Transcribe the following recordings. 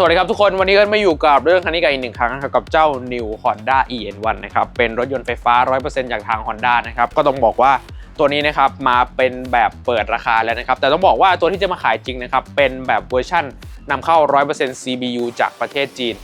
สวัสดีครับทุกคนวันนี้ก็มาอยู่กับเรื่องคันนี้กันอีกหนึ่งครั้งกับเจ้า New Honda EN1 นะครับเป็นรถยนต์ไฟฟ้า 100%จากทาง Honda นะครับก็ต้องบอกว่าตัวนี้นะครับมาเป็นแบบเปิดราคาแล้วนะครับแต่ต้องบอกว่าตัวที่จะมาขายจริงนะครับเป็นแบบเวอร์ชั่นนำเข้า 100% CBU จากประเทศจีน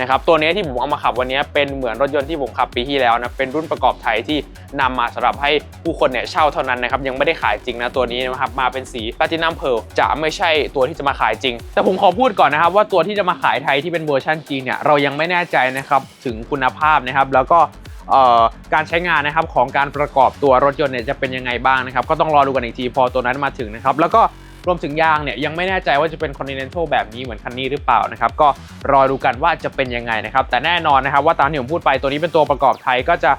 นะครับตัวนี้ที่ผมเอามาขับวันนี้เป็นเหมือนรถยนต์ที่ผมขับปีที่แล้วนะเป็นรุ่นประกอบไทยที่นำมาสำหรับให้ผู้คนเนี่ยเช่าเท่านั้นนะครับยังไม่ได้ขายจริงนะตัวนี้นะครับมาเป็นสี Platinum Pearl จะไม่ใช่ตัวที่จะมาขายจริง แต่ผมขอพูดก่อนนะครับว่าตัวที่จะมาขายไทยที่เป็นเวอร์ชันจีนเนี่ยเรายังไม่แน่ใจนะครับถึงคุณภาพนะครับแล้วก็การใช้งานนะครับของการประกอบตัวรถยนต์เนี่ยจะเป็นยังไงบ้างนะครับก็ต้องรอดูกันอีกทีพอตัวนั้นมาถึงนะครับแล้วก็ รวมถึงยางเนี่ยยังไม่แน่ใจว่าจะเป็น Continental แบบนี้เหมือนคันนี้หรือเปล่านะครับก็รอดูกันว่าจะเป็นยังไงนะครับแต่แน่นอนนะครับว่าตามที่ผมพูดไปตัวนี้เป็นตัวประกอบไทยก็จะ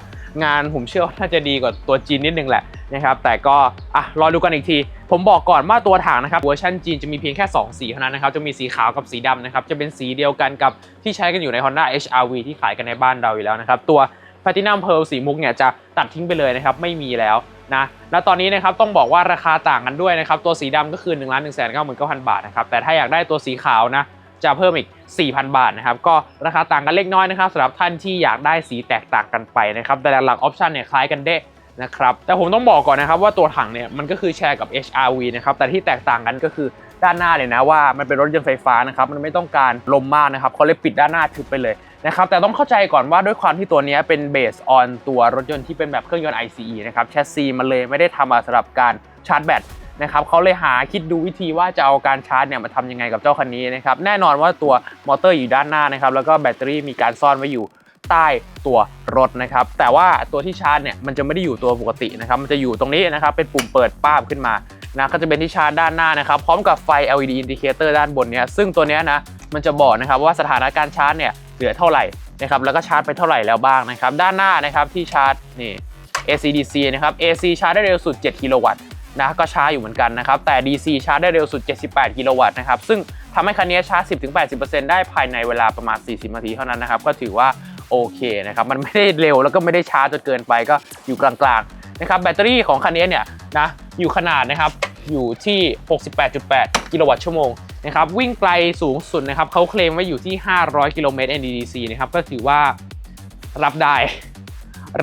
งานผมเชื่อว่าน่าจะดีกว่าตัวจีนนิดนึงแหละนะครับแต่ก็อะรอดูกันอีกที ผมบอกก่อนว่าตัวถังนะครับเวอร์ชันจีนจะมีเพียงแค่ 2 สีเท่านั้นนะครับจะมีสีขาวกับสีดำนะครับจะเป็นสีเดียวกันกับที่ใช้กันอยู่ใน Honda HRV ที่ขายกันในบ้านเราอยู่แล้วนะครับตัว Platinum Pearl สีมุกเนี่ยจะตัดทิ้งไปเลยนะครับไม่มีแล้ว นะแล้วตอนนี้นะครับต้องบอกว่าราคาต่างกันด้วยนะครับตัวสีดำก็คือ1นึ่งล้านหนึ่งแสนเก้าหมื่นเก้าพันบาทนะครับแต่ถ้าอยากได้ตัวสีขาวนะจะเพิ่มอีก 4,000 บาทนะครับก็ราคาต่างกันเล็กน้อยนะครับสำหรับท่านที่อยากได้สีแตกต่างกันไปนะครับแต่หลักๆออปชันเนี่ยคล้ายกันเด้นะครับแต่ผมต้องบอกก่อนนะครับว่าตัวถังเนี่ยมันก็คือแชร์กับ HRV นะครับแต่ที่แตกต่างกันก็คือด้านหน้าเลยนะว่ามันเป็นรถยนต์ไฟฟ้านะครับมันไม่ต้องการลมมากนะครับเขาเลยปิดด้านหน้าทึบไปเลย นะครับแต่ต้องเข้าใจก่อนว่าด้วยความที่ตัวนี้เป็นเบสออนตัวรถยนต์ที่เป็นแบบเครื่องยนต์ ICE นะครับแชสซีมันเลยไม่ได้ทำมาสำหรับการชาร์จแบตนะครับเขาเลยหาคิดดูวิธีว่าจะเอาการชาร์จเนี่ยมาทำยังไงกับเจ้าคันนี้นะครับแน่นอนว่าตัวมอเตอร์อยู่ด้านหน้านะครับแล้วก็แบตเตอรี่มีการซ่อนไว้อยู่ใต้ตัวรถนะครับแต่ว่าตัวที่ชาร์จเนี่ยมันจะไม่ได้อยู่ตัวปกตินะครับมันจะอยู่ตรงนี้นะครับเป็นปุ่มเปิดป้าบขึ้นมานะก็จะเป็นที่ชาร์จด้านหน้านะครับพร้อมกับไฟ LED indicator ด้านบนเนี่ยซึ่งตัวนี้นะมันจะบอกนะครับว่าสถานะการชาร์จเนี่ย เหลือเท่าไหร่นะครับแล้วก็ชาร์จไปเท่าไหร่แล้วบ้างนะครับด้านหน้านะครับที่ชาร์จนี่ AC/DC นะครับ AC ชาร์จได้เร็วสุด 7 กิโลวัตต์นะก็ช้าอยู่เหมือนกันนะครับแต่ DC ชาร์จได้เร็วสุด 78 กิโลวัตต์นะครับซึ่งทำให้คันนี้ชาร์จ 10-80%ได้ภายในเวลาประมาณ 40 นาทีเท่านั้นนะครับก็ถือว่าโอเคนะครับมันไม่ได้เร็วแล้วก็ไม่ได้ช้าจนเกินไปก็อยู่กลางๆนะครับแบตเตอรี่ของคันนี้เนี่ยนะอยู่ขนาดนะครับอยู่ที่ 68.8 กิโลวัตต์ชั่วโมง นะครับวิ่งไกลสูงสุดนะครับเขาเคลมไว้อยู่ที่ 500 กิโลเมตร NDDC นะครับก็ถือว่ารับได้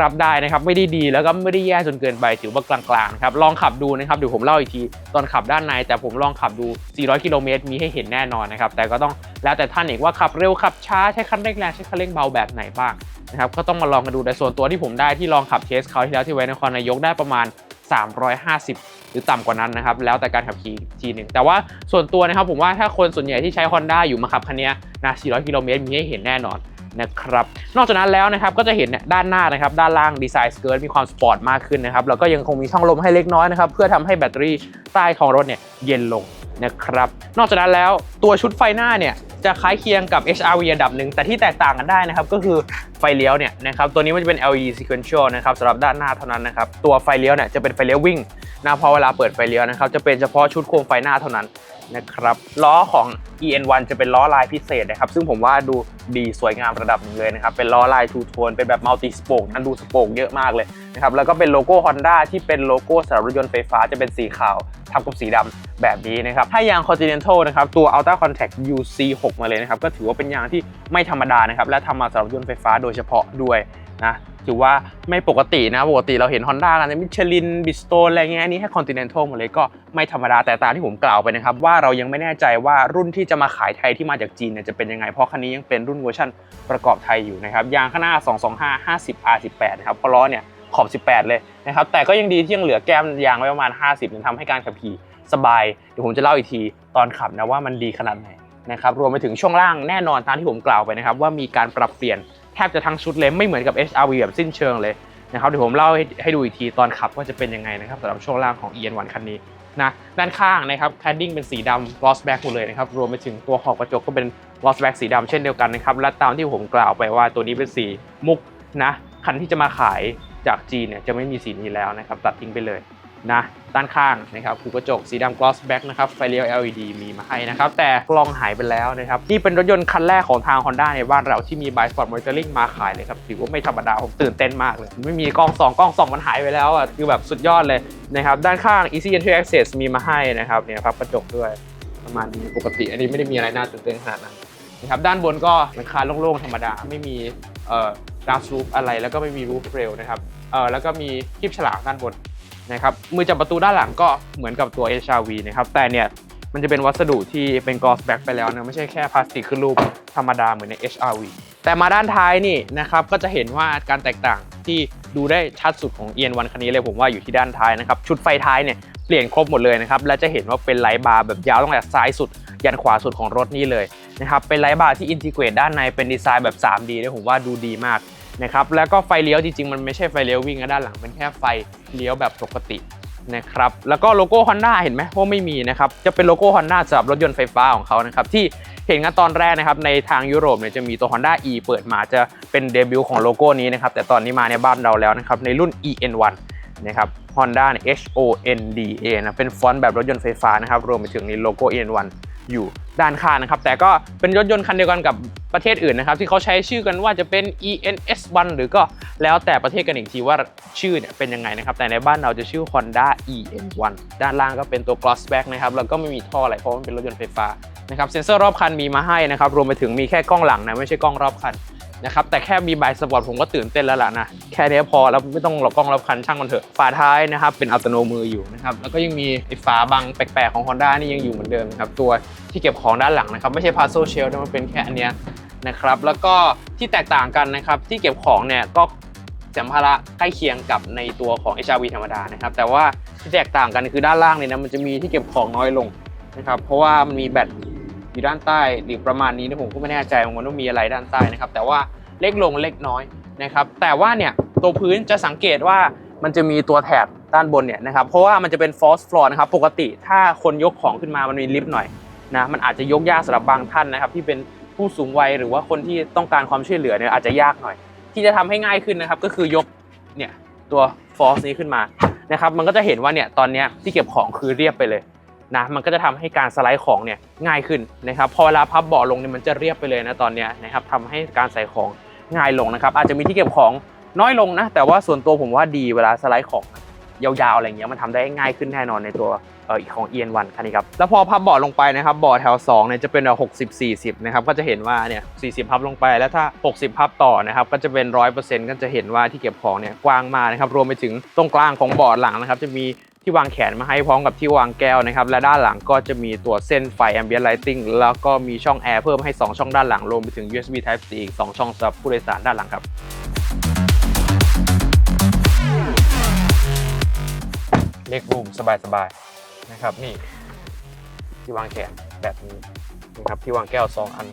รับได้นะครับไม่ได้ดีแล้วก็ไม่ได้แย่จนเกินไปถือว่ากลางๆครับลองขับดูนะครับเดี๋ยวผมเล่าอีกทีตอนขับด้านใน แต่ผมลองขับดู 400 กิโลเมตรมีให้เห็นแน่นอนนะครับแต่ก็ต้องแล้วแต่ท่านเองว่าขับเร็วขับช้าใช้คันเร่งแรงใช้คันเร่งเบาแบบไหนบ้างนะครับก็ต้องมาลองกันดูแต่ส่วนตัวที่ผมได้ที่ลองขับเทสเขาที่แล้วที่ไว้นครนายกได้ประมาณ 350 หรือต่ำกว่านั้นนะครับ แล้วแต่การขับขี่ทีหนึ่งแต่ว่าส่วนตัวนะครับผมว่าถ้าคนส่วนใหญ่ที่ใช้ Honda อยู่มาขับคันนี้นะ400 กิโลเมตรมีให้เห็นแน่นอนนะครับ นอกจากนั้นแล้วนะครับก็จะเห็นด้านหน้านะครับ ด้านล่างดีไซน์สเกิร์ตมีความสปอร์ตมากขึ้นนะครับ แล้วก็ยังคงมีช่องลมให้เล็กน้อยนะครับ เพื่อทำให้แบตเตอรี่ใต้ของรถเนี่ยเย็นลง นะครับ นอกจากนั้นแล้วตัวชุดไฟหน้าเนี่ยจะคล้ายเคียงกับ HRV ระดับหนึ่ง แต่ที่แตกต่างกันได้นะครับ ก็คือไฟเลี้ยวเนี่ยนะครับตัวนี้มันจะเป็น LED sequential นะครับสำหรับด้านหน้าเท่านั้นนะครับ ตัวไฟเลี้ยวเนี่ยจะเป็นไฟเลี้ยววิ่งนะพอเวลาเปิดไฟเลี้ยวนะครับ จะเป็นเฉพาะชุดโคมไฟหน้าเท่านั้นนะครับล้อของ EN1 จะเป็นล้อลายพิเศษนะครับ ซึ่งผมว่าดูดีสวยงามระดับนึงเลยนะครับ เป็นล้อลายทูโทน เป็นแบบมัลติสโปกนั่นดูสโปกเยอะมากเลยนะครับ แล้วก็เป็นโลโก้ Honda ที่เป็นโลโก้สำหรับรถยนต์ไฟฟ้าจะเป็นสีขาวทับกับสีดำแบบนี้นะครับ ถ้ายาง Continental นะครับ ตัว Ultra Contact UC6 มาเลยนะครับ ก็ถือว่าเป็นยางที่ไม่ธรรมดานะครับ และทำมาสำหรับรถยนต์ไฟฟ้าโดยเฉพาะด้วยนะถือว่าไม่ปกตินะปกติเราเห็น Honda กันในมิชลินบิสโตนอะไรเงี้ยอันนี้ให้ Continental หมดเลยก็ไม่ธรรมดาแต่ตามที่ผมกล่าวไปนะครับว่าเรายังไม่แน่ใจว่ารุ่นที่จะมาขายไทยที่มาจากจีนเนี่ยจะเป็นยังไง เพราะคันนี้ยังเป็นรุ่นเวอร์ชันประกอบไทยอยู่นะครับยางข้างหน้า 225 50 R18 นะครับเพราะล้อเนี่ยขอบ 18 เลยนะครับแต่ก็ยังดีที่ยังเหลือแก้มยางไว้ประมาณ 50ถึงทำให้การขับขี่สบายเดี๋ยวผมจะเล่าอีกทีตอนขับนะว่ามันดีขนาดไหนนะครับรวมไปถึงช่วงล่างแน่นอนตามที่ผมกล่าวไปนะครับว่ามีการปรับเปลี่ยนแทบจะทั้งชุดเลยไม่เหมือนกับ HRV แบบสิ้นเชิงเลย นะครับเดี๋ยวผมเล่าให้ให้ดูอีกทีตอนขับว่าจะเป็นยังไงนะครับสำหรับช่วงล่างของ EN1 คันนี้นะด้านข้างนะครับแคดดิ้งเป็นสีดำ gloss black หมดเลยนะครับรวมไปถึงตัวขอบกระจกก็เป็น gloss black สีดำเช่นเดียวกันนะครับและตามที่ผมกล่าวไปว่าตัวนี้เป็นสีมุกนะคันที่จะมาขายจากจีนเนี่ยจะไม่มีสีนี้แล้วนะครับตัดทิ้งไปเลย นะด้านข้างนะครับหูกระจกสีดำ gloss black นะครับไฟเลี้ยว LED มีมาให้นะครับ แต่กล้องหายไปแล้วนะครับ นี่เป็นรถยนต์คันแรกของทาง Honda ในบ้านเราที่มี by spot monitoring มาขายเลยครับ ถือว่าไม่ธรรมดา ผมตื่นเต้นมากเลย ไม่มีกล้อง 2 กล้อง 2 มันหายไปแล้วอะคือแบบสุดยอดเลยนะครับ ด้านข้าง easy entry access มีมาให้นะครับเนี่ยพับกระจกด้วยประมาณนี้ปกติอันนี้ไม่ได้มีอะไรน่าตื่นเต้นขนาดนั้นนะครับด้านบนก็หลังคาโล่งๆธรรมดาไม่มีเอ่อ glass roof อะไรแล้วก็ไม่มี roof rail นะครับเออแล้วก็มีคลิปฉลากด้านบน นะครับมือจับประตูด้านหลังก็เหมือนกับตัว HRV นะครับแต่เนี่ยมันจะเป็นวัสดุที่เป็น gloss back ไปแล้วนะไม่ใช่แค่พลาสติกขึ้นรูปธรรมดาเหมือนใน HRV แต่มาด้านท้ายนี่นะครับก็จะเห็นว่าการแตกต่างที่ดูได้ชัดสุดของ EN1 คันนี้เลยผมว่าอยู่ที่ด้านท้ายนะครับชุดไฟท้ายเนี่ยเปลี่ยนครบหมดเลยนะครับและจะเห็นว่าเป็นไลท์บาร์แบบยาวตั้งแต่ซ้ายสุด ยันขวาสุดของรถนี่เลยนะครับเป็นไลท์บาร์ที่อินทิเกรตด้านในเป็นดีไซน์แบบ 3D ด้วยผมว่าดูดีมาก นะครับแล้วก็ไฟเลี้ยวจริงๆ มันไม่ใช่ไฟเลี้ยววิ่งนะด้านหลังเป็นแค่ไฟเลี้ยวแบบปกตินะครับแล้วก็โลโก้ Honda เห็นไหมว่าไม่มีนะครับจะเป็นโลโก้ Honda สำหรับรถยนต์ไฟฟ้าของเขานะครับที่เห็นกันตอนแรกนะครับในทางยุโรปเนี่ยจะมีตัว Honda E เปิดมาจะเป็นเดบิวต์ของโลโก้นี้นะครับแต่ตอนนี้มาในบ้านเราแล้วนะครับในรุ่น EN1 นะครับ Honda เนี่ย H O N D A นะเป็นฟอนต์แบบรถยนต์ไฟฟ้านะครับ รวมไปถึงในโลโก้ EN1 อยู่ด้านข้างนะครับ แต่ก็เป็นรถยนต์คันเดียวกันกับประเทศอื่นนะครับ ที่เขาใช้ชื่อกันว่าจะเป็น ENS1 หรือก็แล้วแต่ประเทศกันอีกทีว่าชื่อเนี่ยเป็นยังไงนะครับ แต่ในบ้านเราจะชื่อ Honda EN1 ด้านล่างก็เป็นตัว gloss back นะครับ แล้วก็ไม่มีท่ออะไรเพราะมันเป็นรถยนต์ไฟฟ้านะครับเซ็นเซอร์รอบคันมีมาให้นะครับรวมไปถึงมีแค่กล้องหลังนะไม่ใช่กล้องรอบคัน นะครับแต่แค่มีใบสปอร์ตผมก็ตื่นเต้นแล้วล่ะนะแค่นี้พอแล้วไม่ต้องหลอกกล้องรับคันช่างมันเถอะฝาท้ายนะครับเป็นอัตโนมืออยู่นะครับแล้วก็ยังมีไอ้ฝาบังแปลกๆของ Honda นี่ยังอยู่เหมือนเดิมครับตัวที่เก็บของด้านหลังนะครับไม่ใช่ Puzzle Shell นะมันเป็นแค่อันเนี้ยนะครับแล้วก็ที่แตกต่างกันนะครับที่เก็บของเนี่ยก็สัมภาระใกล้เคียงกับในตัวของ HRV ธรรมดานะครับแต่ว่าที่แตกต่างกันคือด้านล่างเนี่ยนะมันจะมีที่เก็บของน้อยลงนะครับเพราะว่ามันมีแบต อยู่ด้านใต้หรือประมาณนี้นะผมก็ไม่แน่ใจเหมือนกันว่ามีอะไรด้านใต้นะครับ แต่ว่าเล็กลงเล็กน้อยนะครับ แต่ว่าเนี่ยตัวพื้นจะสังเกตว่ามันจะมีตัวแถบด้านบนเนี่ยนะครับ เพราะว่ามันจะเป็น false floor นะครับ ปกติถ้าคนยกของขึ้นมามันมีลิฟต์หน่อยนะมันอาจจะยกยากสำหรับบางท่านนะครับ ที่เป็นผู้สูงวัยหรือว่าคนที่ต้องการความช่วยเหลือเนี่ยอาจจะยากหน่อย ที่จะทำให้ง่ายขึ้นนะครับ ก็คือยกเนี่ยตัว false นี้ขึ้นมานะครับ มันก็จะเห็นว่าเนี่ยตอนนี้ที่เก็บของคือเรียบไปเลย นะมันก็จะทำให้การสไลด์ของเนี่ยง่ายขึ้นนะครับพอเวลาพับเบาะลงเนี่ยมันจะเรียบไปเลยนะตอนนี้นะครับทำให้การใส่ของง่ายลงนะครับอาจจะมีที่เก็บของน้อยลงนะแต่ว่าส่วนตัวผมว่าดีเวลาสไลด์ของยาวๆอะไรเงี้ยมันทำได้ง่ายขึ้นแน่นอนในตัวเอ่อของ EN1 คันนี้ครับแล้วพอพับเบาะลงไปนะครับเบาะแถว2เนี่ยจะเป็นแบบ60 40นะครับก็จะเห็นว่าเนี่ยส40 พับลงไปแล้วถ้า 60 พับต่อนะครับก็จะเป็น100%ก็จะเห็นว่าที่เก็บของเนี่ยกว้างมากนะครับรวมไปถึงตรงกลางของเบาะหลังนะครับจะมี ที่วางแขนมาให้พร้อมกับที่วางแก้วนะครับ และด้านหลังก็จะมีตัวเส้นไฟ ambient lighting แล้วก็มีช่องแอร์เพิ่มให้ 2 ช่องด้านหลังรวมไปถึง USB Type C อีก 2 ช่องสำหรับผู้โดยสารด้านหลังครับเล็กรูมสบายๆนะครับนี่ที่วางแขนแบบนี้นะครับที่วางแก้ว 2 อัน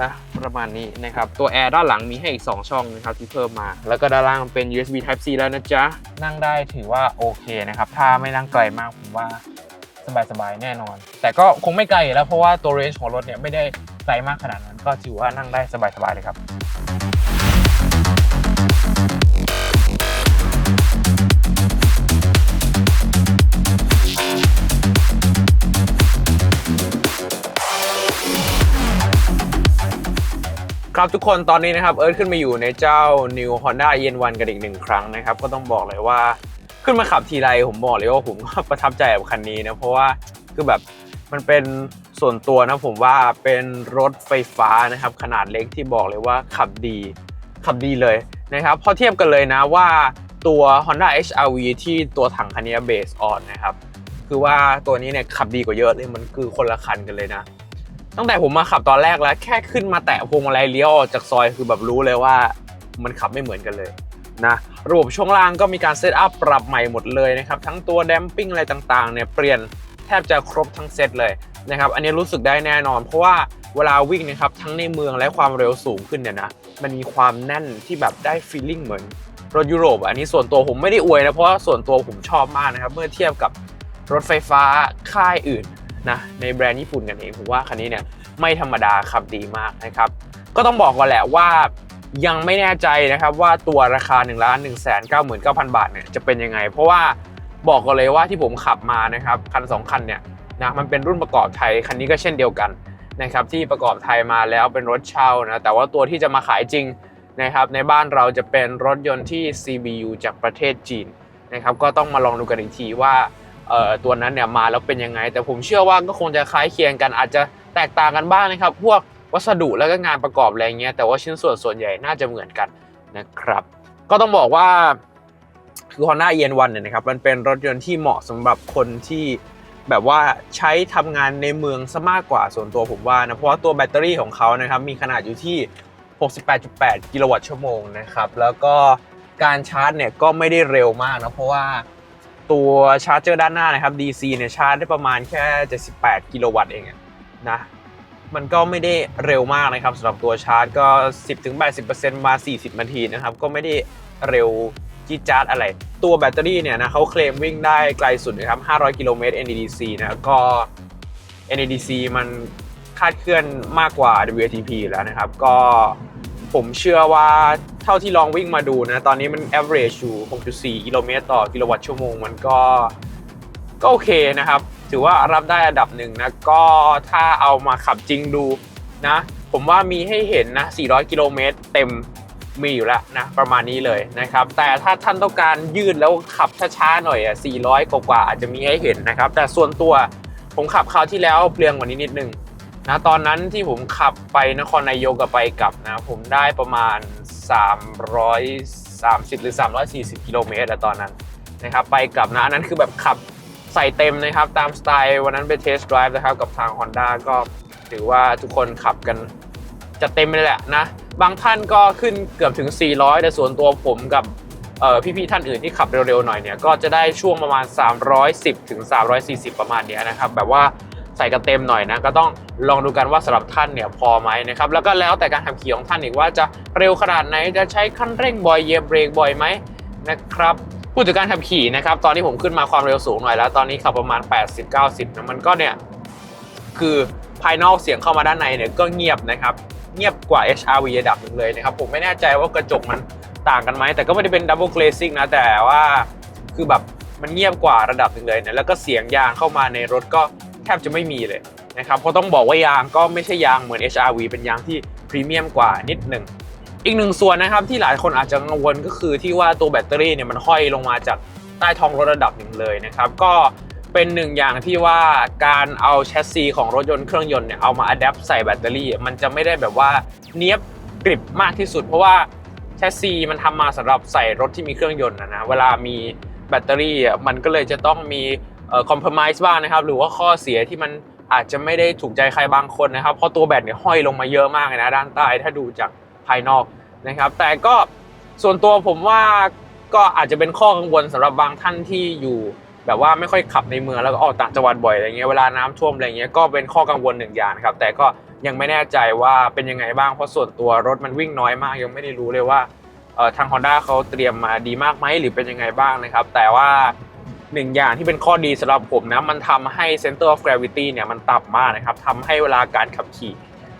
นะประมาณนี้นะครับ ตัวแอร์ด้านหลังมีให้อีก 2 ช่องนะครับที่เพิ่มมา แล้วก็ด้านล่างเป็น USB Type C แล้วนะจ๊ะ นั่งได้ถือว่าโอเคนะครับ ถ้าไม่นั่งไกลมากผมว่าสบายๆแน่นอน แต่ก็คงไม่ไกลแล้วเพราะว่าตัวเรนจ์ของรถเนี่ยไม่ได้ไกลมากขนาดนั้น ก็ถือว่านั่งได้สบายๆเลยครับ ครับทุกคนตอนนี้นะครับเอิร์ธขึ้นมาอยู่ในเจ้า New Honda EN1 กันอีกหนึ่งครั้งนะครับ ก็ต้องบอกเลยว่าขึ้นมาขับทีไรผมบอกเลยว่าผมก็ประทับใจกับคันนี้นะเพราะว่าคือแบบมันเป็นส่วนตัวนะผมว่าเป็นรถไฟฟ้านะครับขนาดเล็กที่บอกเลยว่าขับดีขับดีเลยนะครับพอเทียบกันเลยนะว่าตัว Honda HRV ที่ตัวถังคันนี้เบสออนนะครับคือว่าตัวนี้เนี่ยขับดีกว่าเยอะเลยมันคือคนละคันกันเลยนะ ตั้งแต่ผมมาขับตอนแรกแล้ว แค่ขึ้นมาแตะพวงมาลัยเลี้ยวออกจากซอยคือแบบรู้เลยว่ามันขับไม่เหมือนกันเลยนะระบบช่วงล่างก็มีการเซตอัพปรับใหม่หมดเลยนะครับ ทั้งตัวแดมปิ้งอะไรต่างๆเนี่ยเปลี่ยนแทบจะครบทั้งเซตเลยนะครับอันนี้รู้สึกได้แน่นอน เพราะว่าเวลาวิ่งนะครับทั้งในเมืองและความเร็วสูงขึ้นเนี่ยนะมันมีความแน่นที่แบบได้ฟีลลิ่งเหมือนรถยุโรป อันนี้ส่วนตัวผมไม่ได้อวยนะเพราะว่าส่วนตัวผมชอบมากนะครับเมื่อเทียบกับรถไฟฟ้าค่ายอื่น นะในแบรนด์ญี่ปุ่นกันเองผมว่าคันนี้เนี่ยไม่ธรรมดาขับดีมากนะครับ ก็ต้องบอกก่อนแหละว่ายังไม่แน่ใจนะครับว่าตัวราคา1นึ่งล้านหนึ่งแสนเก้าหมื่นเก้าพันบาทเนี่ยจะเป็นยังไง เพราะว่าบอกก่อนเลยว่าที่ผมขับมานะครับคันสองคันเนี่ยนะมันเป็นรุ่นประกอบไทยคันนี้ก็เช่นเดียวกันนะครับที่ประกอบไทยมาแล้วเป็นรถเช่านะแต่ว่าตัวที่จะมาขายจริงนะครับในบ้านเราจะเป็นรถยนต์ที่ CBU จากประเทศจีนนะครับก็ต้องมาลองดูกันอีกทีว่า ตัวนั้นเนี่ยมาแล้วเป็นยังไง แต่ผมเชื่อว่าก็คงจะคล้ายเคียงกันอาจจะแตกต่างกันบ้างนะครับ พวกวัสดุแล้วก็งานประกอบอะไรเงี้ยแต่ว่าชิ้นส่วนส่วนใหญ่น่าจะเหมือนกันนะครับ ก็ต้องบอกว่าคือ Honda EN1 เนี่ยนะครับมันเป็นรถยนต์ที่เหมาะสำหรับคนที่แบบว่าใช้ทำงานในเมืองซะมากกว่าส่วนตัวผมว่านะเพราะว่าตัวแบตเตอรี่ของเขานะครับมีขนาดอยู่ที่ 68.8 กิโลวัตต์ชั่วโมงนะครับแล้วก็การชาร์จเนี่ยก็ไม่ได้เร็วมากนะเพราะว่า ตัวชาร์จเจอร์ด้านหน้านะครับ DC เนี่ยชาร์จได้ประมาณแค่ 78 กิโลวัตต์เองนะมันก็ไม่ได้เร็วมากนะครับสำหรับตัวชาร์จก็ 10-80%มา 40 นาทีนะครับ ก็ไม่ได้เร็วจี๊ดจ๊าดอะไร ตัวแบตเตอรี่เนี่ยนะเขาเคลมวิ่งได้ไกลสุดนะครับ 500 กิโลเมตร NEDC นะก็ NEDC มันคาดเคลื่อนมากกว่า WLTP แล้วนะครับ ก็ ผมเชื่อว่าเท่าที่ลองวิ่งมาดูนะ ตอนนี้มัน average อยู่ 6.4 กิโลเมตรต่อกิโลวัตต์ชั่วโมง มันก็ก็โอเคนะครับ ถือว่ารับได้อันดับหนึ่งนะ ก็ถ้าเอามาขับจริงดูนะ ผมว่ามีให้เห็นนะ 400 กิโลเมตรเต็มมีอยู่แล้วนะ ประมาณนี้เลยนะครับ แต่ถ้าท่านต้องการยืดแล้วขับช้าๆหน่อยอะ400 กว่าๆอาจจะมีให้เห็นนะครับ แต่ส่วนตัวผมขับคราวที่แล้วเปลืองกว่านี้นิดนึง นะตอนนั้นที่ผมขับไปนครนายกกับไปกลับนะผมได้ประมาณ 330 หรือ 340 กิโลเมตรตอนนั้นนะครับไปกลับนะอันนั้นคือแบบขับใส่เต็มนะครับ ตามสไตล์วันนั้นไปเทสต์ไดรฟ์นะครับกับทาง Honda ก็ถือว่าทุกคนขับกันจะเต็มเลยแหละนะ บางท่านก็ขึ้นเกือบถึง 400 แต่ส่วนตัวผมกับพี่ๆท่านอื่นที่ขับเร็วๆหน่อยเนี่ยก็จะได้ช่วงประมาณ 310ถึง340 ประมาณเนี้ยนะครับ แบบว่า ใส่กันเต็มหน่อยนะก็ต้องลองดูกันว่าสำหรับท่านเนี่ยพอไหมนะครับแล้วก็แล้วแต่การขับขี่ของท่านอีกว่าจะเร็วขนาดไหนจะใช้คันเร่งบ่อยเหยียบเบรกบ่อยไหมนะครับพูดถึงการขับขี่นะครับตอนที่ผมขึ้นมาความเร็วสูงหน่อยแล้ว ตอนนี้ขับประมาณ 80-90นะมันก็เนี่ยคือภายนอกเสียงเข้ามาด้านในเนี่ยก็เงียบนะครับเงียบกว่า HRV ระดับหนึ่งเลยนะครับผมไม่แน่ใจว่ากระจกมันต่างกันไหมแต่ก็ไม่ได้เป็น Double Glazing นะแต่ว่าคือแบบมันเงียบกว่าระดับหนึ่งเลยนะแล้วก็เสียงยางเข้ามาในรถก็ บจะไม่มีเลยนะครับเพราะต้องบอกว่ายางก็ไม่ใช่ยางเหมือน HRV เป็นยางที่พรีเมียมกว่านิดหนึ่งอีกหนึ่งส่วนนะครับที่หลายคนอาจจะกังวลก็คือที่ว่าตัวแบตเตอรี่เนี่ยมันห้อยลงมาจากใต้ท้องรถระดับหนึ่งเลยนะครับก็เป็นหนึ่งอย่างที่ว่าการเอาแชสซีของรถยนต์เครื่องยนต์เนี่ยเอามาอัดแอปใส่แบตเตอรี่ มันจะไม่ได้แบบว่าเนี้ยบกริบมากที่สุด เพราะว่าแชสซีมันทำมาสำหรับใส่รถที่มีเครื่องยนต์นะนะเวลามีแบตเตอรี่อะมันก็เลยจะต้องมี คอมเพลมไพร์บ้างนะครับ หรือว่าข้อเสียที่มันอาจจะไม่ได้ถูกใจใครบางคนนะครับ เพราะตัวแบตเนี่ยห้อยลงมาเยอะมากนะด้านใต้ถ้าดูจากภายนอกนะครับ แต่ก็ส่วนตัวผมว่าก็อาจจะเป็นข้อกังวลสำหรับบางท่านที่อยู่แบบว่าไม่ค่อยขับในเมืองแล้วก็ออกต่างจังหวัดบ่อยอะไรเงี้ยเวลาน้ำท่วมอะไรเงี้ยก็เป็นข้อกังวลหนึ่งอย่างครับ แต่ก็ยังไม่แน่ใจว่าเป็นยังไงบ้างเพราะส่วนตัวรถมันวิ่งน้อยมาก ยังไม่ได้รู้เลยว่าเอ่อทาง Honda เขาเตรียมมาดีมากไหมหรือเป็นยังไงบ้างนะครับ แต่ว่า หนึ่งอย่างที่เป็นข้อดีสำหรับผมนะมันทำให้ center of gravity เนี่ยมันต่ำมากนะครับทำให้เวลาการขับขี่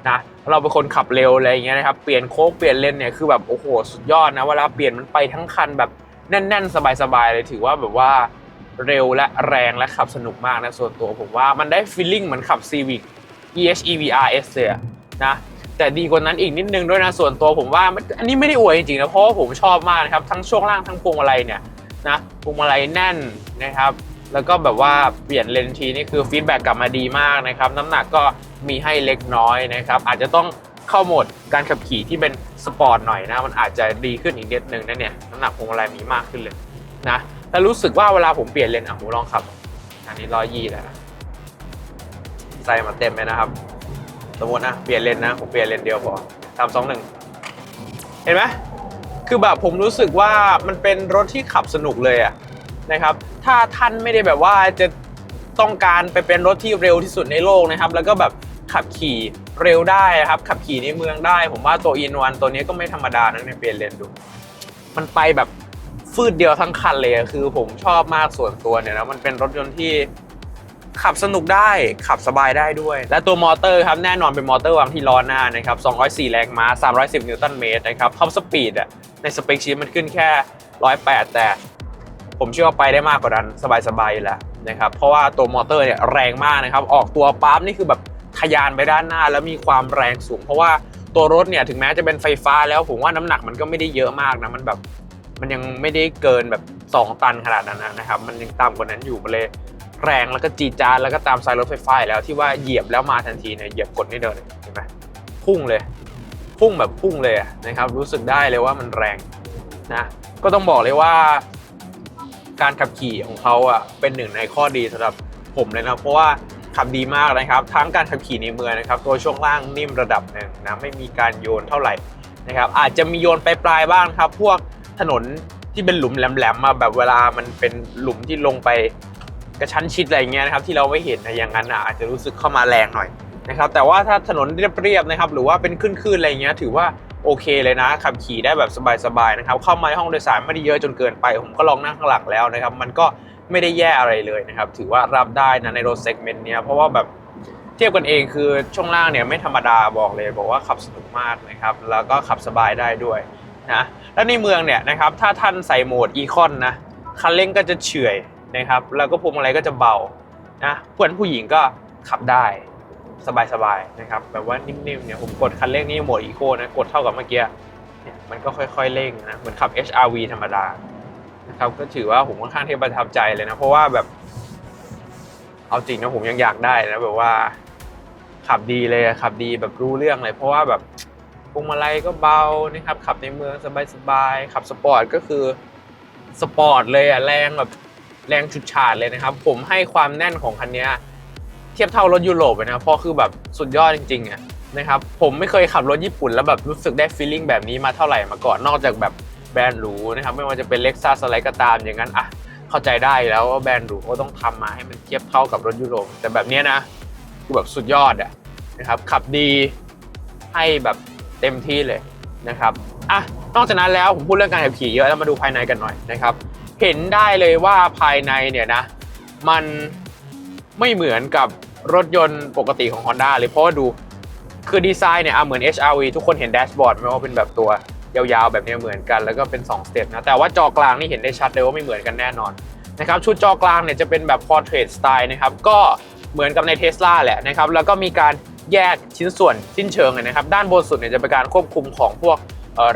นะเราเป็นคนขับเร็วอะไรอย่างเงี้ยนะครับเปลี่ยนโค้งเปลี่ยนเลนเนี่ยคือแบบโอ้โหสุดยอดนะเวลาเปลี่ยนมันไปทั้งคันแบบแน่น ๆ สบายๆเลยถือว่าแบบว่าเร็วและแรงและขับสนุกมากนะส่วนตัวผมว่ามันได้ฟีลลิ่งเหมือนขับ Civic EHEVRS เลยนะแต่ดีกว่านั้นอีกนิดนึงด้วยนะส่วนตัวผมว่าอันนี้ไม่ได้อวยจริงๆนะเพราะว่าผมชอบมากนะครับทั้งช่วงล่างทั้งพวงมาลัยเนี่ยนะพวงมาลัยแน่น นะครับ แล้วก็แบบว่าเปลี่ยนเลนทีนี่คือฟีดแบ็กกลับมาดีมากนะครับ น้ำหนักก็มีให้เล็กน้อยนะครับ อาจจะต้องเข้าโหมดการขับขี่ที่เป็นสปอร์ตหน่อยนะ มันอาจจะดีขึ้นอีกนิดนึงนะเนี่ย น้ำหนักพวงมาลัยมีมากขึ้นเลยนะแต่รู้สึกว่าเวลาผมเปลี่ยนเลนอะผมลองขับ อันนี้ร้อยยี่แล้วนะใส่มาเต็มเลยนะครับ สมมตินะเปลี่ยนเลนนะผมเปลี่ยนเลนเดียวพอทำสองหนึ่งเห็นไหมคือแบบผมรู้สึกว่ามันเป็นรถที่ขับสนุกเลยอะ นะครับ ถ้าท่านไม่ได้แบบว่าจะต้องการไปเป็นรถที่เร็วที่สุดในโลกนะครับ แล้วก็แบบขับขี่เร็วได้ครับ ขับขี่ในเมืองได้ ผมว่าตัวอินวันตัวนี้ก็ไม่ธรรมดานะในเปลี่ยนเลนดู มันไปแบบฟืดเดียวทั้งคันเลยคือผมชอบมากส่วนตัวเนี่ยนะมันเป็นรถยนต์ที่ขับสนุกได้ขับสบายได้ด้วย และตัวมอเตอร์ครับแน่นอนเป็นมอเตอร์วางที่ล้อหน้านะครับ 204 แรงม้า 310 นิวตันเมตรนะครับท็อปสปีดอะในสเปคชีทมันขึ้นแค่ 108 แต่ ผมเชื่อว่าไปได้มากกว่านั้นสบายๆอยู่แล้วนะครับเพราะว่าตัวมอเตอร์เนี่ยแรงมากนะครับ ออกตัวปั๊บนี่คือแบบทะยานไปด้านหน้าแล้วมีความแรงสูง เพราะว่าตัวรถเนี่ยถึงแม้จะเป็นไฟฟ้าแล้วผมว่าน้ำหนักมันก็ไม่ได้เยอะมากนะมันแบบมันยังไม่ได้เกินแบบ 2 ตันขนาดนั้นนะครับ มันยังต่ำกว่านั้นอยู่มันเลยแรงแล้วก็จีจานแล้วก็ตามสายรถไฟฟ้าแล้วที่ว่าเหยียบแล้วมาทันทีเนี่ยเหยียบกดนี่เดินเห็นไหมพุ่งเลย พุ่งแบบพุ่งเลยนะครับ รู้สึกได้เลยว่ามันแรงนะก็ต้องบอกเลยว่า การขับขี่ของเขาอะเป็นหนึ่งในข้อดีสำหรับผมเลยนะเพราะว่าขับดีมากนะครับ ทั้งการขับขี่ในเมืองนะครับ ตัวช่วงล่างนิ่มระดับหนึ่งนะไม่มีการโยนเท่าไหร่นะครับ อาจจะมีโยนไปปลายบ้างครับ พวกถนนที่เป็นหลุมแหลมๆมาแบบเวลามันเป็นหลุมที่ลงไปกระชั้นชิดอะไรเงี้ยนะครับ ที่เราไม่เห็นนะอย่างนั้นอะอาจจะรู้สึกเข้ามาแรงหน่อยนะครับ แต่ว่าถ้าถนนเรียบๆนะครับ หรือว่าเป็นขึ้นๆอะไรเงี้ยถือว่า โอเคเลยนะ ขับขี่ได้แบบสบายๆนะครับ เข้ามาในห้องโดยสารไม่ได้เยอะจนเกินไป ผมก็ลองนั่งข้างหลังแล้วนะครับ มันก็ไม่ได้แย่อะไรเลยนะครับ ถือว่ารับได้นะในรถเซกเมนต์เนี้ยเพราะว่าแบบเทียบกันเองคือช่วงล่างเนี่ยไม่ธรรมดาบอกเลย บอกว่าขับสนุกมากนะครับ แล้วก็ขับสบายได้ด้วยนะแล้วในเมืองเนี่ยนะครับถ้าท่านใส่โหมดอีคอนนะคันเร่งก็จะเฉื่อยนะครับ แล้วก็พวงมาลัยก็จะเบานะเพื่อนผู้หญิงก็ขับได้ สบายๆนะครับแบบว่านิ่มๆเนี่ยผมกดคันเร่งนี่โหมดอีโคนะกดเท่ากับเมื่อกี้เนี่ยมันก็ค่อยๆเร่งนะเหมือนขับ HRV ธรรมดานะครับก็ถือว่าผมค่อนข้างที่ประทับใจเลยนะเพราะว่าแบบ เอาจริงนะผมยังอยากได้นะแบบว่าขับดีเลยขับดีแบบรู้เรื่องเลย เพราะว่าแบบพวงมาลัยก็เบานะครับขับในเมืองสบายๆขับสปอร์ตก็คือสปอร์ตเลยอะแรงแบบแรงฉุดฉาดเลยนะครับ ผมให้ความแน่นของคันเนี้ย เทียบเท่ารถยุโรปเลยนะเพราะคือแบบสุดยอดจริงๆอะนะครับผมไม่เคยขับรถญี่ปุ่นแล้วแบบรู้สึกได้ฟีลลิ่งแบบนี้มาเท่าไหร่มาก่อนนอกจากแบบแบรนด์หรูนะครับไม่ว่าจะเป็นเล็กซัสอะไรก็ตามอย่างนั้นอะเข้าใจได้แล้วว่าแบรนด์หรูก็ต้องทำมาให้มันเทียบเท่ากับรถยุโรปแต่แบบนี้นะคือแบบสุดยอดอะนะครับขับดีให้แบบเต็มที่เลยนะครับอะนอกจากนั้นแล้วผมพูดเรื่องการขับขี่เยอะแล้วมาดูภายในกันหน่อยนะครับ เห็นได้เลยว่าภายในเนี่ยนะมัน ไม่เหมือนกับรถยนต์ปกติของ Honda เลยเพราะว่าดูคือดีไซน์เนี่ยเหมือน HRV ทุกคนเห็นแดชบอร์ดไหมว่าเป็นแบบตัวยาวๆ แบบนี้เหมือนกัน แล้วก็เป็น2สเต็ปนะ แต่ว่าจอกลางนี่เห็นได้ชัดเลยว่าไม่เหมือนกันแน่นอนนะครับชุดจอกลางเนี่ยจะเป็นแบบ Portrait Style นะครับก็เหมือนกับใน Tesla แหละนะครับแล้วก็มีการแยกชิ้นส่วนสิ้นเชิงนะครับด้านบนสุดเนี่ยจะเป็นการควบคุมของพวก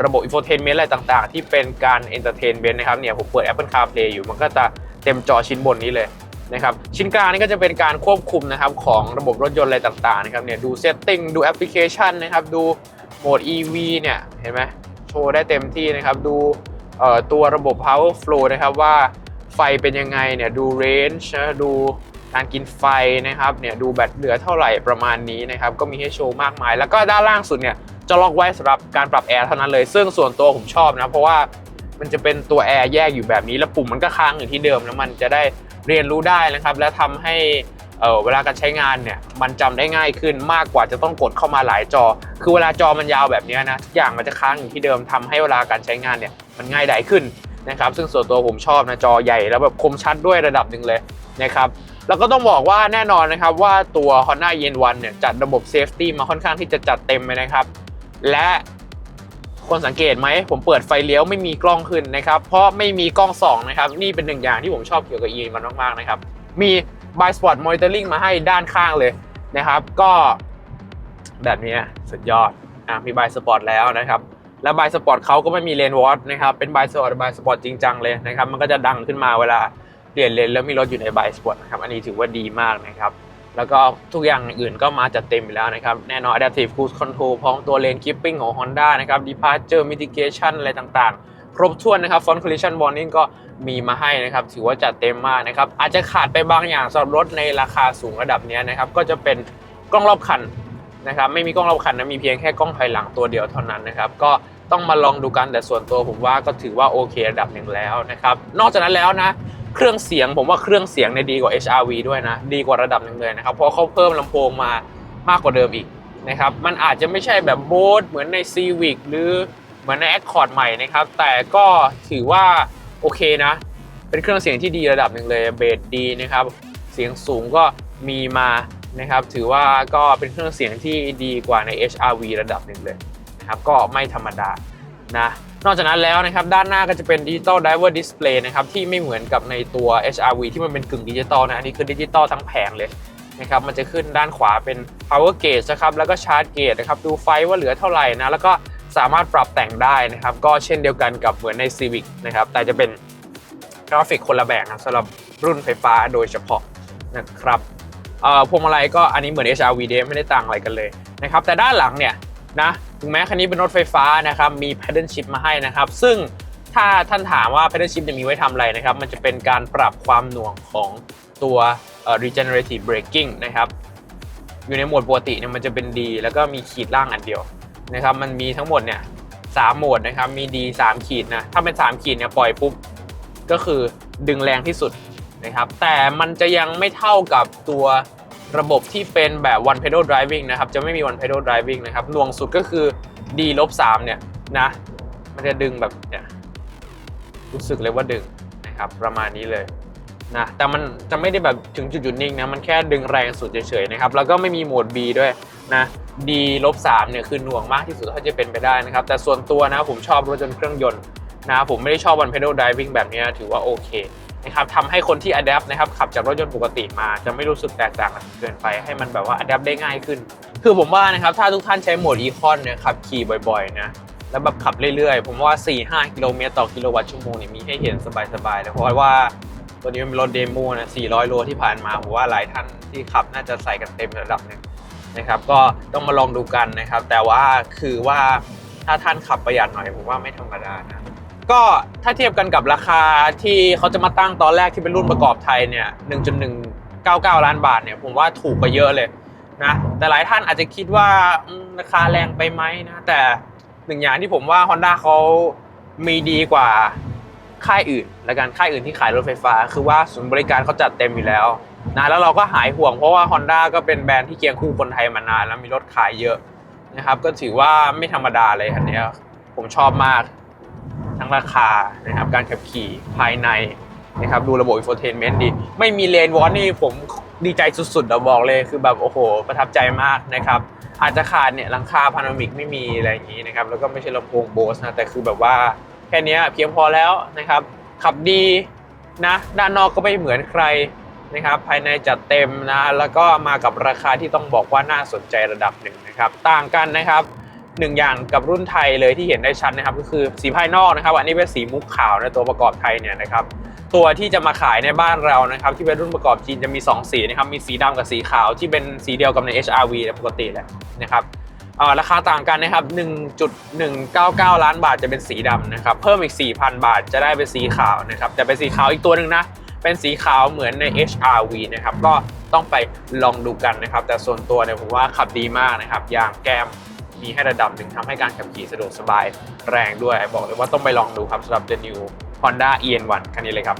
ระบบ infotainment อะไรต่างๆ ที่เป็นการ entertainment นะครับเนี่ยผมเปิด Apple CarPlay อยู่มันก็จะเต็มจอชิ้นบนนี้เลย นะครับชิ้นกลางนี่ก็จะเป็นการควบคุมนะครับของระบบรถยนต์อะไรต่างๆนะครับเนี่ยดูเซตติ้งดูแอปพลิเคชันนะครับดูโหมด EV เนี่ยเห็นไหมโชว์ได้เต็มที่นะครับดูตัวระบบ power flow นะครับว่าไฟเป็นยังไงเนี่ยดู range ดูการกินไฟนะครับเนี่ยดูแบตเหลือเท่าไหร่ประมาณนี้นะครับก็มีให้โชว์มากมาย แล้วก็ด้านล่างสุดเนี่ยจะล็อกไว้สำหรับการปรับแอร์เท่านั้นเลย ซึ่งส่วนตัวผมชอบนะเพราะว่ามันจะเป็นตัวแอร์แยกอยู่แบบนี้แล้วปุ่มมันก็ค้างอยู่ที่เดิมแล้วมันจะได้ เรียนรู้ได้นะครับ และทำให้เออเวลาการใช้งานเนี่ยมันจำได้ง่ายขึ้นมากกว่าจะต้องกดเข้ามาหลายจอ คือเวลาจอมันยาวแบบนี้นะทุกอย่างมันจะค้างอยู่ที่เดิมทำให้เวลาการใช้งานเนี่ยมันง่ายดายขึ้นนะครับ ซึ่งส่วนตัวผมชอบนะจอใหญ่แล้วแบบคมชัดด้วยระดับหนึ่งเลยนะครับแล้วก็ต้องบอกว่าแน่นอนนะครับว่าตัว Honda Yen 1เนี่ยจัดระบบ Safety มาค่อนข้างที่จะจัดเต็มเลยนะครับ และ คนสังเกตไหมผมเปิดไฟเลี้ยวไม่มีกล้องขึ้นนะครับ เพราะไม่มีกล้องส่องนะครับ นี่เป็นหนึ่งอย่างที่ผมชอบเกี่ยวกับ e มันมากๆนะครับ มี by spot monitoring มาให้ด้านข้างเลยนะครับ ก็แบบนี้สุดยอดอะมี by spot แล้วนะครับ และ by spot เขาก็ไม่มีเลนวอตนะครับ เป็น by spot by spot จริงจังเลยนะครับ มันก็จะดังขึ้นมาเวลาเปลี่ยนเลนแล้วมีรถอยู่ใน by spot นะครับ อันนี้ถือว่าดีมากนะครับ แล้วก็ทุกอย่างอื่นก็มาจัดเต็มอยู่แล้วนะครับ แน่นอน Adaptive Cruise Control พร้อมตัว Lane Keeping ของ Honda นะครับ Departure Mitigation อะไรต่างๆ ครบถ้วนนะครับ Front Collision Warning ก็มีมาให้นะครับ ถือว่าจัดเต็มมากนะครับ อาจจะขาดไปบางอย่างสำหรับรถในราคาสูงระดับนี้นะครับ ก็จะเป็นกล้องรอบคันนะครับ ไม่มีกล้องรอบคันนะ มีเพียงแค่กล้องถอยหลังตัวเดียวเท่านั้นนะครับ ก็ต้องมาลองดูกันแต่ส่วนตัวผมว่าก็ถือว่าโอเคระดับหนึ่งแล้วนะครับ นอกจากนั้นแล้วนะ เครื่องเสียงผมว่าเครื่องเสียงเนี่ยดีกว่า HRV ด้วยนะ ดีกว่าระดับหนึ่งเลยนะครับ เพราะเขาเพิ่มลำโพงมามากกว่าเดิมอีกนะครับ มันอาจจะไม่ใช่แบบโบสเหมือนใน Civic หรือเหมือนใน Accord ใหม่นะครับ แต่ก็ถือว่าโอเคนะ เป็นเครื่องเสียงที่ดีระดับหนึ่งเลย เบสดีนะครับ เสียงสูงก็มีมานะครับ ถือว่าก็เป็นเครื่องเสียงที่ดีกว่าใน HRV ระดับหนึ่งเลยนะครับ ก็ไม่ธรรมดา นะนอกจากนั้นแล้วนะครับด้านหน้าก็จะเป็นดิจิตอล Driver Display นะครับที่ไม่เหมือนกับในตัว HRV ที่มันเป็นกึ่งดิจิตอลนะอันนี้คือดิจิตอลทั้งแผงเลยนะครับมันจะขึ้นด้านขวาเป็น power gauge นะครับแล้วก็ชาร์จเกจนะครับดูไฟว่าเหลือเท่าไหร่นะแล้วก็สามารถปรับแต่งได้นะครับก็เช่นเดียวกันกับเหมือนใน Civic นะครับแต่จะเป็นกราฟิกคนละแบบนะสำหรับรุ่นไฟฟ้าโดยเฉพาะนะครับเอ่อพวงมาลัยก็อันนี้เหมือน HRV เดไม่ได้ต่างอะไรกันเลยนะครับแต่ด้านหลังเนี่ย นะถึงแม้คันนี้เป็นรถไฟฟ้านะครับมี pedal shift มาให้นะครับ ซึ่งถ้าท่านถามว่า pedal shift จะมีไว้ทำอะไรนะครับ มันจะเป็นการปรับความหน่วงของตัว regenerative braking นะครับอยู่ในโหมดปกติเนี่ยมันจะเป็น D แล้วก็มีขีดล่างอันเดียวนะครับมันมีทั้งหมดเนี่ยสามโหมดนะครับมี D 3ขีดนะถ้าเป็น 3 ขีดเนี่ยปล่อยปุ๊บก็คือดึงแรงที่สุดนะครับแต่มันจะยังไม่เท่ากับตัว ระบบที่เป็นแบบ one pedal driving นะครับ จะไม่มี one pedal driving นะครับ หน่วงสุดก็คือ D ลบ3เนี่ยนะ มันจะดึงแบบเนี่ยรู้สึกเลยว่าดึงนะครับ ประมาณนี้เลยนะ แต่มันจะไม่ได้แบบถึงจุดหยุดนิ่งนะ มันแค่ดึงแรงสุดเฉยๆนะครับ แล้วก็ไม่มีโหมด B ด้วยนะ D ลบ3เนี่ยคือหน่วงมากที่สุดเท่าที่จะเป็นไปได้นะครับ แต่ส่วนตัวนะผมชอบรถยนต์เครื่องยนต์นะ ผมไม่ได้ชอบ one pedal driving แบบนี้ถือว่าโอเค นะครับทำให้คนที่ adapt นะครับขับจากรถยนต์ปกติมาจะไม่รู้สึกแตกต่างกันเกินไป ให้มันแบบว่า adapt ได้ง่ายขึ้น คือผมว่านะครับถ้าทุกท่านใช้โหมด Econ เนี่ยขับขี่บ่อยๆนะแล้วแบบขับเรื่อยๆ ผมว่า 4-5 กิโลเมตรต่อกิโลวัตต์ชั่วโมงเนี่ยมีให้เห็นสบายๆเลยเพราะว่าตัวนี้มันเป็นรถเดโมนะ 400 โลที่ผ่านมาผมว่าหลายท่านที่ขับน่าจะใส่กันเต็มระดับหนึ่งนะครับ ก็ต้องมาลองดูกันนะครับ แต่ว่าคือว่าถ้าท่านขับประหยัดหน่อยผมว่าไม่ธรรมดานะ ก็ถ้าเทียบกันกับราคาที่เขาจะมาตั้งตอนแรกที่เป็นรุ่นประกอบไทยเนี่ย 1.199 ล้านบาทเนี่ยผมว่าถูกกว่าเยอะเลยนะ แต่หลายท่านอาจจะคิดว่าราคาแรงไปไหมนะ แต่หนึ่งอย่างที่ผมว่า Honda เขามีดีกว่าค่ายอื่น และการค่ายอื่นที่ขายรถไฟฟ้า คือว่าศูนย์บริการเขาจัดเต็มอยู่แล้วนะแล้วเราก็หายห่วงเพราะว่า Honda ก็เป็นแบรนด์ที่เคียงคู่คนไทยมานานแล้วมีรถขายเยอะนะครับ ก็ถือว่าไม่ธรรมดาเลยคันนี้ผมชอบมาก ทั้งราคานะครับการขับขี่ภายในนะครับดูระบบ infotainment ดี ไม่มีเลนวอร์นี่ผมดีใจสุดๆเราบอกเลยคือแบบ โอ้โห ประทับใจมากนะครับ อาจจะขาดเนี่ยหลังคาพาโนมิกไม่มีอะไรอย่างนี้นะครับ แล้วก็ไม่ใช่ลำโพงโบสนะ แต่คือแบบว่าแค่นี้เพียงพอแล้วนะครับ ขับดีนะ ด้านนอกก็ไม่เหมือนใครนะครับภายในจัดเต็มนะ แล้วก็มากับราคาที่ต้องบอกว่าน่าสนใจระดับหนึ่งนะครับ ต่างกันนะครับ หนึ่งอย่างกับรุ่นไทยเลยที่เห็นได้ชัดนะครับ ก็คือสีภายนอกนะครับ อันนี้เป็นสีมุกขาวในตัวประกอบไทยเนี่ยนะครับตัวที่จะมาขายในบ้านเรานะครับ ที่เป็นรุ่นประกอบจีนจะมี 2 สีนะครับ มีสีดำกับสีขาวที่เป็นสีเดียวกับใน HRV ปกติแหละนะครับราคาต่างกันนะครับ 1.199 ล้านบาทจะเป็นสีดำนะครับ เพิ่มอีก 4,000 บาทจะได้เป็นสีขาวนะครับ แต่เป็นสีขาวอีกตัวหนึ่งนะ เป็นสีขาวเหมือนใน HRV นะครับ ก็ต้องไปลองดูกันนะครับ แต่ส่วนตัวเนี่ยผมว่าขับดีมากนะครับ ยางแก้ม มีให้ระดับหนึ่งทำให้การขับขี่สะดวกสบายแรงด้วย บอกเลยว่าต้องไปลองดูครับสำหรับ The New Honda EN1 คันนี้เลยครับ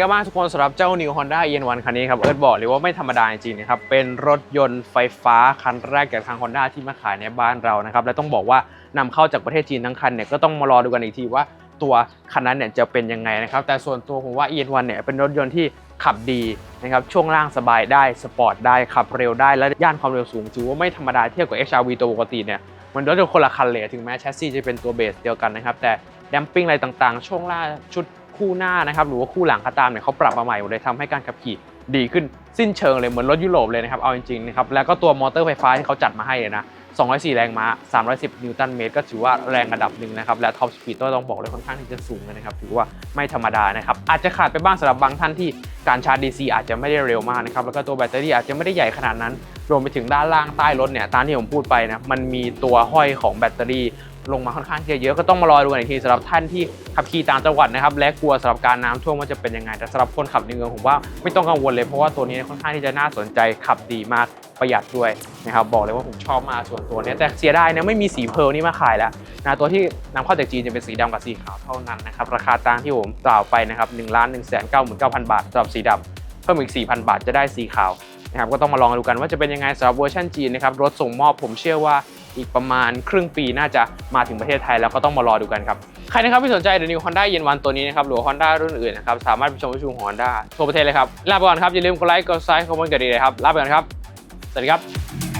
กันมากทุกคนสำหรับเจ้า New Honda EN1 คันนี้ครับ เอิร์ธบอกเลยว่าไม่ธรรมดาจริงๆนะครับ เป็นรถยนต์ไฟฟ้าคันแรกจากทาง Honda ที่มาขายในบ้านเรานะครับ และต้องบอกว่านำเข้าจากประเทศจีนทั้งคันเนี่ย ก็ต้องมารอดูกันอีกทีว่าตัวคันนั้นเนี่ยจะเป็นยังไงนะครับ แต่ส่วนตัวผมว่า EN1 เนี่ยเป็นรถยนต์ที่ขับดีนะครับช่วงล่างสบายได้สปอร์ตได้ขับเร็วได้และย่านความเร็วสูงถือว่าไม่ธรรมดาเทียบกับ HRV ตัวปกติเนี่ยมันรถยนต์คนละคันเลยถึงแม้แชสซีจะเป็นตัวเบสเดียวกันนะครับแต่ดัมปิ้งอะไรต่างๆ ช่วงล่างชุด คู่หน้านะครับหรือว่าคู่หลังก็ตามเนี่ยเขาปรับมาใหม่หมดเลยทำให้การขับขี่ดีขึ้นสิ้นเชิงเลยเหมือนรถยุโรปเลยนะครับเอาจริงๆนะครับแล้วก็ตัวมอเตอร์ไฟฟ้าที่เขาจัดมาให้นะ204 แรงม้า 310 นิวตันเมตร ก็ถือว่าแรงระดับหนึ่งนะครับ และท็อปสปีดต้องบอกเลยค่อนข้างที่จะสูงนะครับ ถือว่าไม่ธรรมดานะครับ อาจจะขาดไปบ้างสำหรับบางท่านที่การชาร์จ DC อาจจะไม่ได้เร็วมากนะครับ แล้วก็ตัวแบตเตอรี่อาจจะไม่ได้ใหญ่ขนาดนั้น รวมไปถึงด้านล่างใต้รถเนี่ย ตามที่ผมพูดไปนะ มันมีตัวห้อยของแบตเตอรี่ ลงมาค่อนข้างเยอะก็ต้องมารอดูกันอีกทีสำหรับท่านที่ขับขี่ต่างจังหวัดนะครับและกลัวสำหรับการน้ำท่วมว่าจะเป็นยังไงแต่สำหรับคนขับในเมืองผมว่าไม่ต้องกังวลเลยเพราะว่าตัวนี้ค่อนข้างที่จะน่าสนใจขับดีมากประหยัดด้วยนะครับบอกเลยว่าผมชอบมากส่วนตัวเนี้ยแต่เสียดายนะไม่มีสีเพลนี่มาขายแล้วนะตัวที่นำเข้าจากจีนจะเป็นสีดำกับสีขาวเท่านั้นนะครับราคาตามที่ผมกล่าวไปนะครับ1 1 9 9 9 0 0บาทสำหรับสีดำเพิ่มอีก 4,000 บาทจะได้สีขาวนะครับก็ต้องมาลองดูกันว่าจะเป็นยังไงสำหรับเวอร์ชันจีนนะครับรถส่งมอบผมเชื่อว่า อีกประมาณครึ่งปีน่าจะมาถึงประเทศไทยแล้วก็ต้องมารอดูกันครับ ใครนะครับที่สนใจเดนิวฮอนด้าเย็นวันตัวนี้นะครับหรือฮอนด้ารุ่นอื่นนะครับสามารถไปชมประชุมของ Honda ทั่วประเทศเลยครับลาไปก่อนครับอย่าลืมกดไลค์กดซับสไครต์คอมเมนต์กันดีเลยครับลาไปก่อนครับสวัสดีครับ